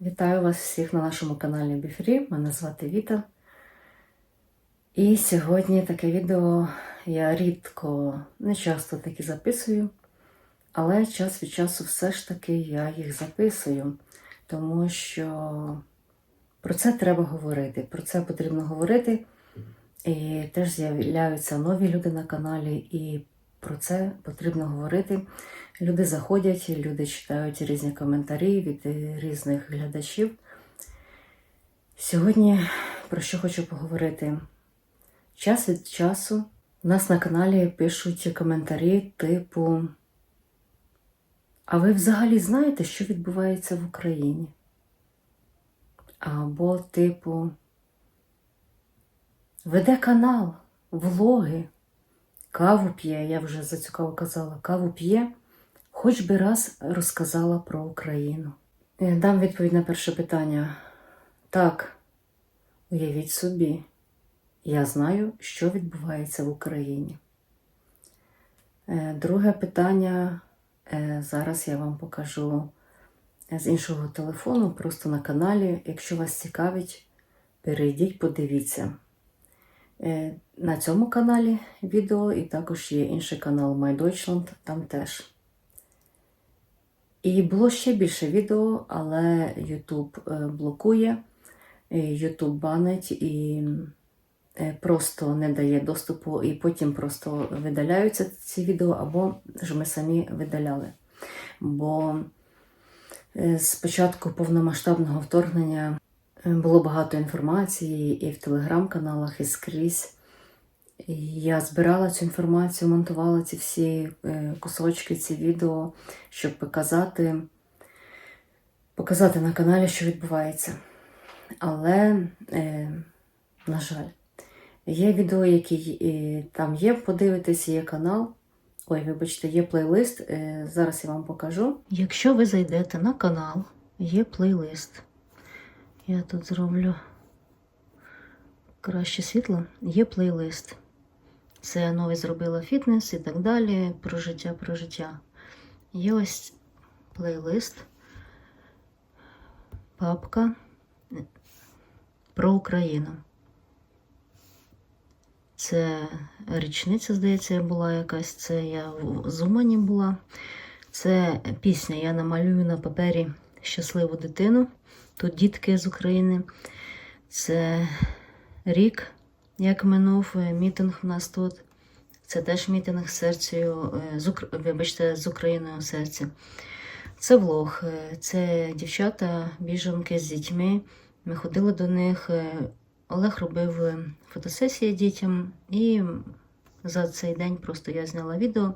Вітаю вас всіх на нашому каналі Біфрі. Мене звати Віта. І сьогодні таке відео я рідко, не часто таки записую, але час від часу все ж таки я їх записую, тому що про це треба говорити. Про це потрібно говорити. І теж з'являються нові люди на каналі, і про це потрібно говорити. Люди заходять, люди читають різні коментарі від різних глядачів. Сьогодні про що хочу поговорити? Час від часу у нас на каналі пишуть коментарі типу: А ви взагалі знаєте, що відбувається в Україні? Або, типу, веде канал, влоги, каву п'є, я вже за цю каву казала, каву п'є, хоч би раз розказала про Україну. Е, Дам відповідь на перше питання. Так, уявіть собі, я знаю, що відбувається в Україні. Е, Друге питання е, зараз я вам покажу з іншого телефону, просто на каналі. Якщо вас цікавить, перейдіть, подивіться. На цьому каналі відео, і також є інший канал My Deutschland, там теж. І було ще більше відео, але YouTube е, блокує, і YouTube банить і е, просто не дає доступу, і потім просто видаляються ці відео, або ж ми самі видаляли. Бо е, з початку повномасштабного вторгнення е, було багато інформації і в телеграм-каналах, і скрізь. Я збирала цю інформацію, монтувала ці всі е, кусочки, ці відео, щоб показати, показати на каналі, що відбувається. Але, е, на жаль, є відео, які там є, подивитись, є канал. Ой, вибачте, є плейлист. Е, зараз я вам покажу. Якщо ви зайдете на канал, є плейлист. Я тут зроблю краще світло, є плейлист. Це новий зробила фітнес і так далі. Про життя, про життя. Є ось плейлист, папка про Україну. Це річниця, здається, була якась. Це я в Зумані була. Це пісня. Я намалюю на папері щасливу дитину. Тут дітки з України. Це рік, як минув е, мітинг у нас тут. Це теж мітинг серцею, е, з, вибачте, з Україною в серці. Це влог, е, це дівчата, біженки з дітьми. Ми ходили до них. е, Олег робив е, фотосесії дітям, і за цей день просто я зняла відео.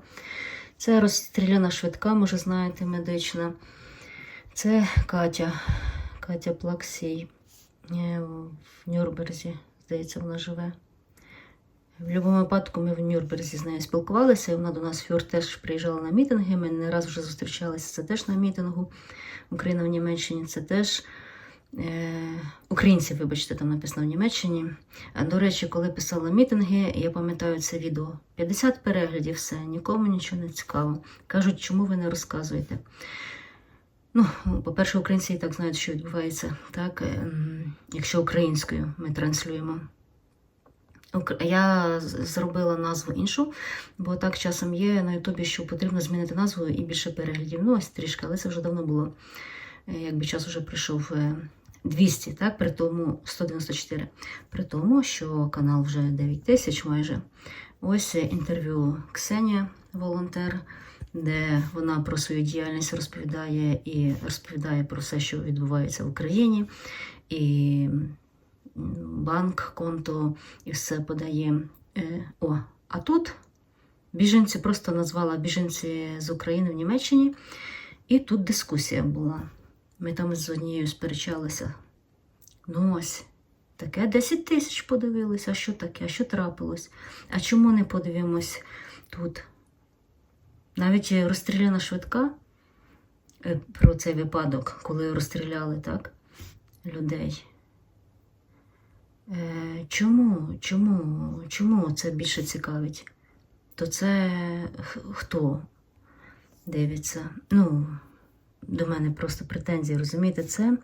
Це розстріляна швидка, може знаєте, медична. Це Катя, Катя Плаксій е, в Нюрнберзі, здається, вона живе. В будь-якому випадку ми в Нюрнберзі з нею спілкувалися. і Вона до нас Фюр теж приїжджала на мітинги. Ми не раз вже зустрічалися. Це теж на мітингу. Україна в Німеччині це теж е, українці, вибачте, там написано в Німеччині. До речі, коли писала мітинги, я пам'ятаю це відео. 50 переглядів, все, нікому нічого не цікаво. Кажуть, чому ви не розказуєте? Ну, по-перше, українці і так знають, що відбувається, так, ем, якщо українською ми транслюємо. Я зробила назву іншу, бо так часом є на Ютубі, що потрібно змінити назву і більше переглядів. Ну, ось трішки, але це вже давно було. Е, Якби час вже прийшов е, 200, так, при тому 194. При тому, що канал вже 9 тисяч майже. Ось е, інтерв'ю Ксенія, волонтер, де вона про свою діяльність розповідає і розповідає про все, що відбувається в Україні. І банк, конто і все подає. Е, О, а тут біженці просто назвала біженці з України в Німеччині, і тут дискусія була. Ми там з однією сперечалися. Ну ось, таке 10 тисяч подивилися, а що таке, а що трапилось? А чому не подивимось тут? Навіть розстріляна швидка е, про цей випадок, коли розстріляли так, людей. Е, Чому? Чому? Чому це більше цікавить? То це хто дивиться? Ну, до мене просто претензії, розумієте, це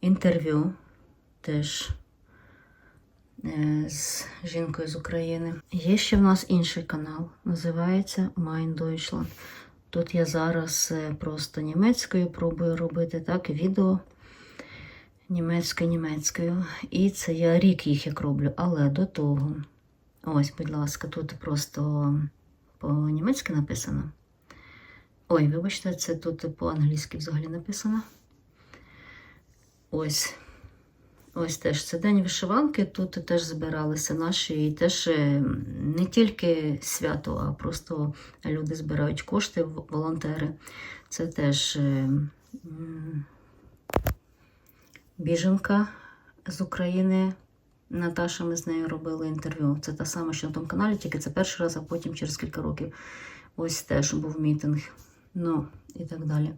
інтерв'ю теж з жінкою з України. Є ще в нас інший канал, називається Mein Deutschland. Тут я зараз е, просто німецькою пробую робити так, відео німецькою німецькою. І це я рік їх як роблю, але до того. Ось, будь ласка, тут просто по-німецьки написано. Ой, вибачте, це тут по-англійськи взагалі написано. Ось. Ось теж це день вишиванки. Тут теж збиралися наші, і теж е, не тільки свято, а просто люди збирають кошти, волонтери. Це теж е, біженка з України. Наташа, ми з нею робили інтерв'ю. Це та сама, що на тому каналі, тільки це перший раз, а потім через кілька років ось теж був мітинг. Ну і так далі.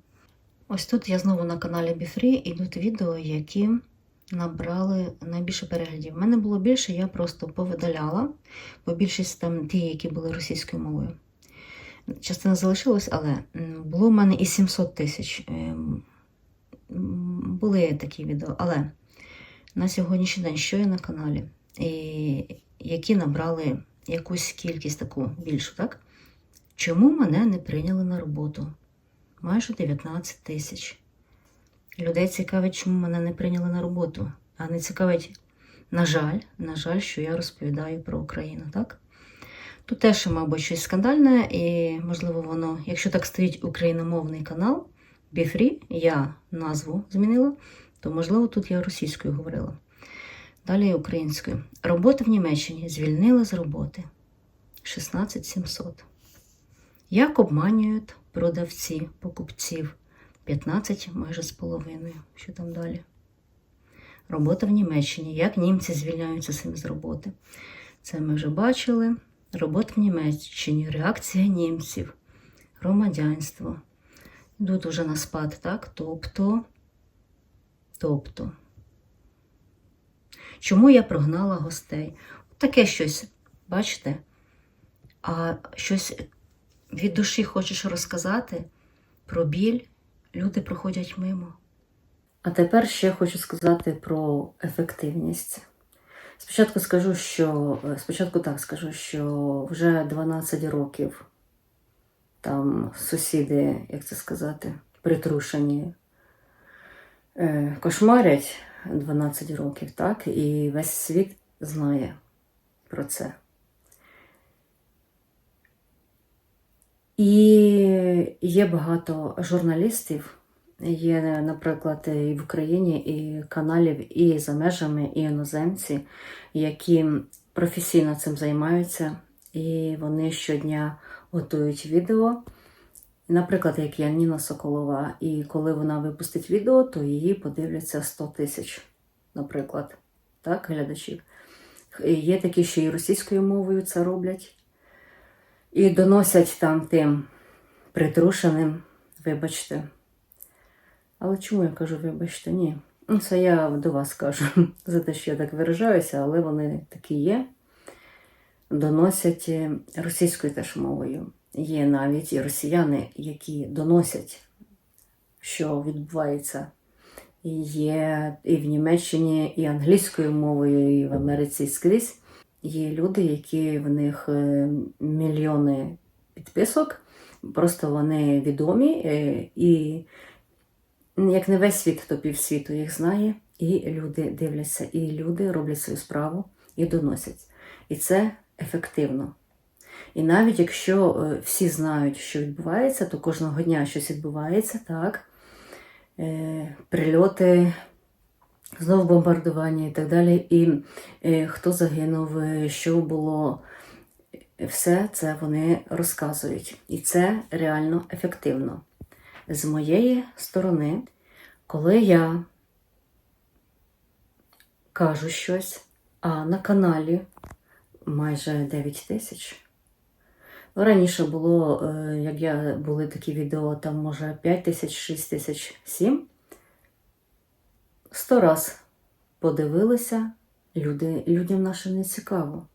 Ось тут я знову на каналі Біфрі ідуть відео, які набрали найбільше переглядів. У мене було більше, я просто повидаляла, бо більшість там ті, які були російською мовою. Частина залишилась, але було в мене і 700 тисяч. Ем, Були такі відео, але на сьогоднішній день, що є на каналі, і які набрали якусь кількість таку більшу, так? Чому мене не прийняли на роботу? Майже 19 тисяч. Людей цікавить, чому мене не прийняли на роботу, а не цікавить, на жаль, на жаль, що я розповідаю про Україну, так? Тут теж, мабуть, щось скандальне, і, можливо, воно, якщо так стоїть україномовний канал, Біфрі, я назву змінила, то, можливо, тут я російською говорила. Далі українською. Робота в Німеччині звільнила з роботи 16 700. Як обманюють продавці покупців 15 майже з половиною. Що там далі? Робота в Німеччині. Як німці звільняються самі з роботи? Це ми вже бачили. Робота в Німеччині, реакція німців, громадянство. Йдуть уже на спад, так? Тобто, тобто. Чому я прогнала гостей? Таке щось, бачите? А щось від душі хочеш розказати про біль, люди проходять мимо. А тепер ще хочу сказати про ефективність. Спочатку скажу, що спочатку так скажу, що вже 12 років там сусіди, як це сказати, притрушені, е, кошмарять 12 років, так? І весь світ знає про це. І є багато журналістів, є, наприклад, і в Україні, і каналів, і за межами, і іноземці, які професійно цим займаються, і вони щодня готують відео. Наприклад, як я Ніна Соколова, і коли вона випустить відео, то її подивляться 100 тисяч, наприклад, так, глядачів. Є такі, що і російською мовою це роблять. І доносять там тим притрушеним, вибачте. Але чому я кажу, вибачте, ні. Ну, Це я до вас кажу за те, що я так виражаюся, але вони такі є. Доносять е, російською теж мовою. Є навіть і росіяни, які доносять, що відбувається. Є і в Німеччині, і англійською мовою, і в Америці і скрізь. Є люди, які в них е, мільйони підписок, просто вони відомі, е, і як не весь світ, то півсвіту їх знає, і люди дивляться, і люди роблять свою справу і доносять. І це ефективно. І навіть якщо е, всі знають, що відбувається, то кожного дня щось відбувається, так, прильоти, знову бомбардування і так далі. І е, хто загинув, е, що було, все це вони розказують. І це реально ефективно. З моєї сторони, коли я кажу щось, а на каналі майже 9 тисяч. Ну, Раніше було, е, як я були такі відео, там може 5 тисяч, 6 тисяч, 7. Сто раз подивилися, люди, людям наше не цікаво.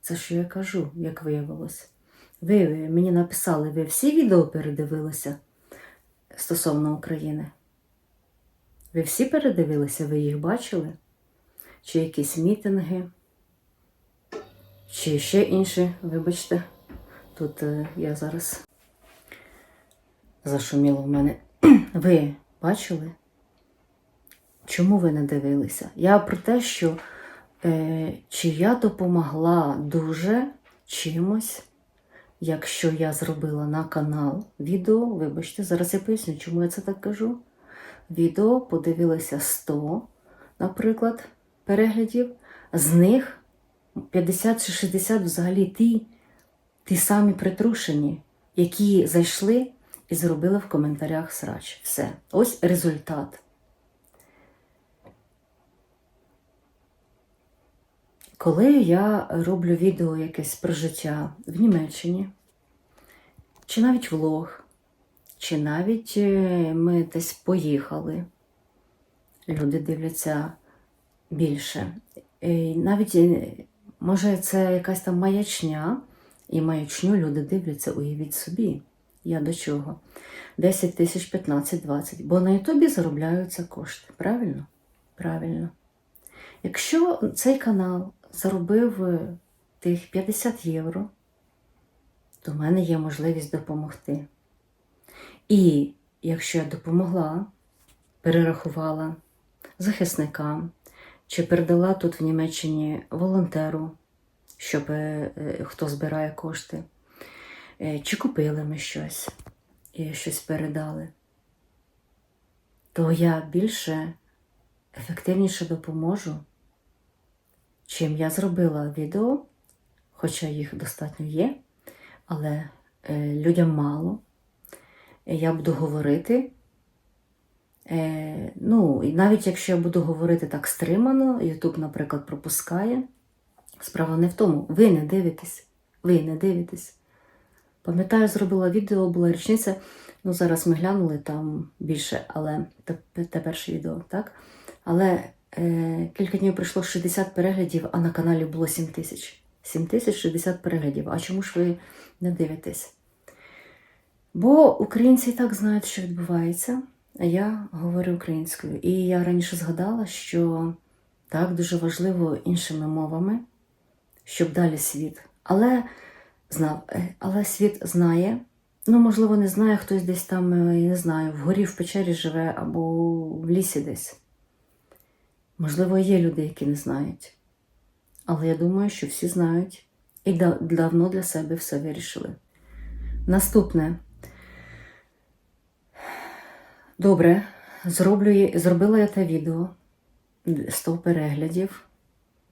Це що я кажу, як виявилось. Ви мені написали, ви всі відео передивилися? стосовно України? Ви всі передивилися, ви їх бачили? Чи якісь мітинги? Чи ще інші, вибачте, тут е, я зараз зашуміло в мене. Ви бачили? Чому ви не дивилися? Я про те, що е, чи я допомогла дуже чимось, якщо я зробила на канал відео, вибачте, зараз я поясню, чому я це так кажу. Відео подивилися 100, наприклад, переглядів, з них 50 чи 60 взагалі ті, ті самі притрушені, які зайшли і зробили в коментарях срач. Все. Ось результат. Коли я роблю відео якесь про життя в Німеччині, чи навіть влог, чи навіть е, ми десь поїхали, люди дивляться більше. І навіть, е, може, це якась там маячня, і маячню люди дивляться, уявіть собі. Я до чого? 10 тисяч, 15, 20. Бо на Ютубі заробляються кошти. Правильно? Правильно. Якщо цей канал заробив е, тих 50 євро, то в мене є можливість допомогти. І якщо я допомогла, перерахувала захисникам, чи передала тут в Німеччині волонтеру, щоб е, е, хто збирає кошти, чи купили ми щось і щось передали, то я більше ефективніше допоможу, чим я зробила відео, хоча їх достатньо є, але е, людям мало. Я буду говорити. Е, ну, і навіть якщо я буду говорити так стримано, YouTube, наприклад, пропускає. Справа не в тому. Ви не дивитесь. Ви не дивитесь. Пам'ятаю, зробила відео, була річниця. Ну, зараз ми глянули там більше, але те, перше відео, так? Але е, кілька днів пройшло 60 переглядів, а на каналі було 7 тисяч. 7 тисяч 60 переглядів. А чому ж ви не дивитесь? Бо українці і так знають, що відбувається. Я говорю українською. І я раніше згадала, що так дуже важливо іншими мовами, щоб далі світ. Але знав, е, але світ знає. Ну, можливо, не знає, хтось десь там, е, я не знаю, вгорі в печері живе або в лісі десь. Можливо, є люди, які не знають. Але я думаю, що всі знають і давно для себе все вирішили. Наступне. Добре, зроблю, зробила я те відео 100 переглядів.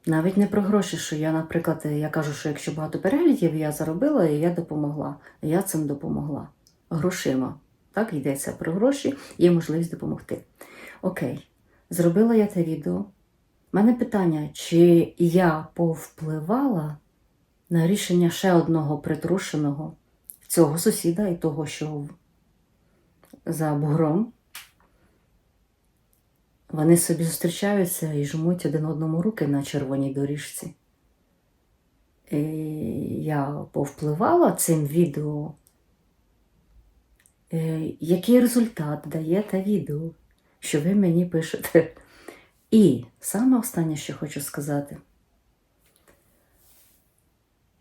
Навіть не про гроші, що я, наприклад, я кажу, що якщо багато переглядів, я заробила і я допомогла. Я цим допомогла. Грошима. Так, йдеться про гроші, є можливість допомогти. Окей, зробила я те відео. У мене питання, чи я повпливала на рішення ще одного притрушеного цього сусіда і того, що за бугром. Вони собі зустрічаються і жмуть один одному руки на червоній доріжці. І я повпливала цим відео. Е, Який результат дає те відео, що ви мені пишете? І саме останнє, що хочу сказати.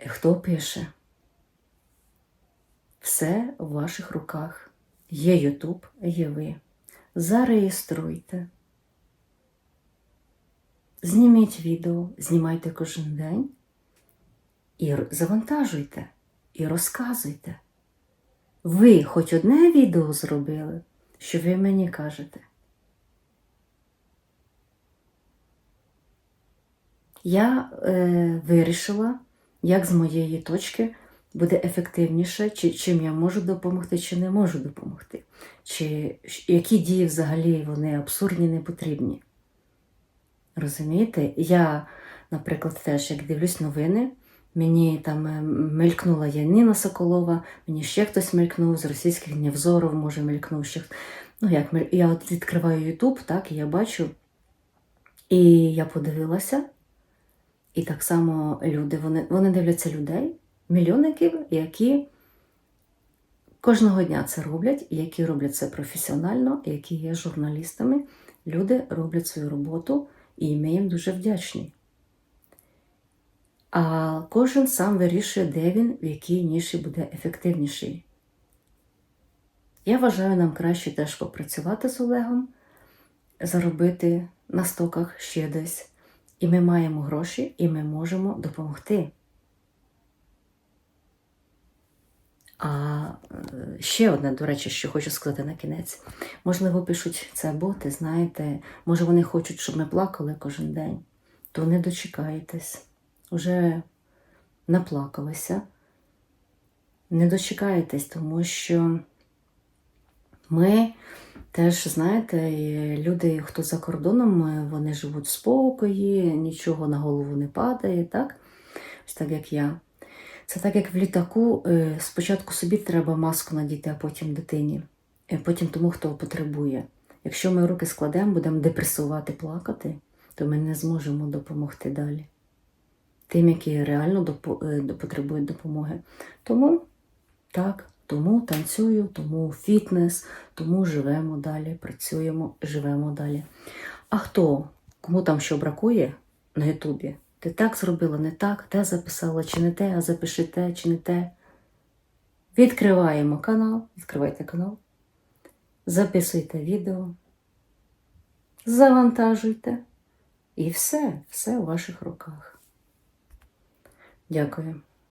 Хто пише? Все в ваших руках. Є Ютуб, є ви. Зареєструйте. Зніміть відео, знімайте кожен день і завантажуйте, і розказуйте. Ви хоч одне відео зробили, що ви мені кажете. Я е, вирішила, як з моєї точки буде ефективніше, чи чим я можу допомогти, чи не можу допомогти, чи які дії взагалі вони абсурдні, не потрібні. Розумієте? Я, наприклад, теж як дивлюсь новини, мені там е, мелькнула Яніна Соколова, мені ще хтось мелькнув з російських Невзоров, може, мелькнув ще. Ну, як я от відкриваю Ютуб, так, і я бачу. І я подивилася, і так само люди, вони, вони дивляться людей, мільйонників, які кожного дня це роблять, які роблять це професіонально, які є журналістами. Люди роблять свою роботу, і ми їм дуже вдячні. А кожен сам вирішує, де він, в якій ніші буде ефективніший. Я вважаю, нам краще теж попрацювати з Олегом, заробити на стоках ще десь. І ми маємо гроші, і ми можемо допомогти. А е, ще одне, до речі, що хочу сказати на кінець. Можливо, пишуть це боти, знаєте, може вони хочуть, щоб ми плакали кожен день, то не дочекаєтесь. Уже наплакалися. Не дочекаєтесь, тому що ми теж, знаєте, люди, хто за кордоном, е, вони живуть в спокої, нічого на голову не падає, так? Ось так як я. Це так, як в літаку, е, спочатку собі треба маску надіти, а потім дитині, і потім тому, хто потребує. Якщо ми руки складемо, будемо депресувати, плакати, то ми не зможемо допомогти далі. Тим, які реально е, потребують допомоги. Тому так, тому танцюю, тому фітнес, тому живемо далі, працюємо, живемо далі. А хто, кому там що бракує на Ютубі? Ти так зробила, не так, те записала, чи не те, а запиши те, чи не те. Відкриваємо канал, відкривайте канал, записуйте відео, завантажуйте. І все, все у ваших руках. Дякую.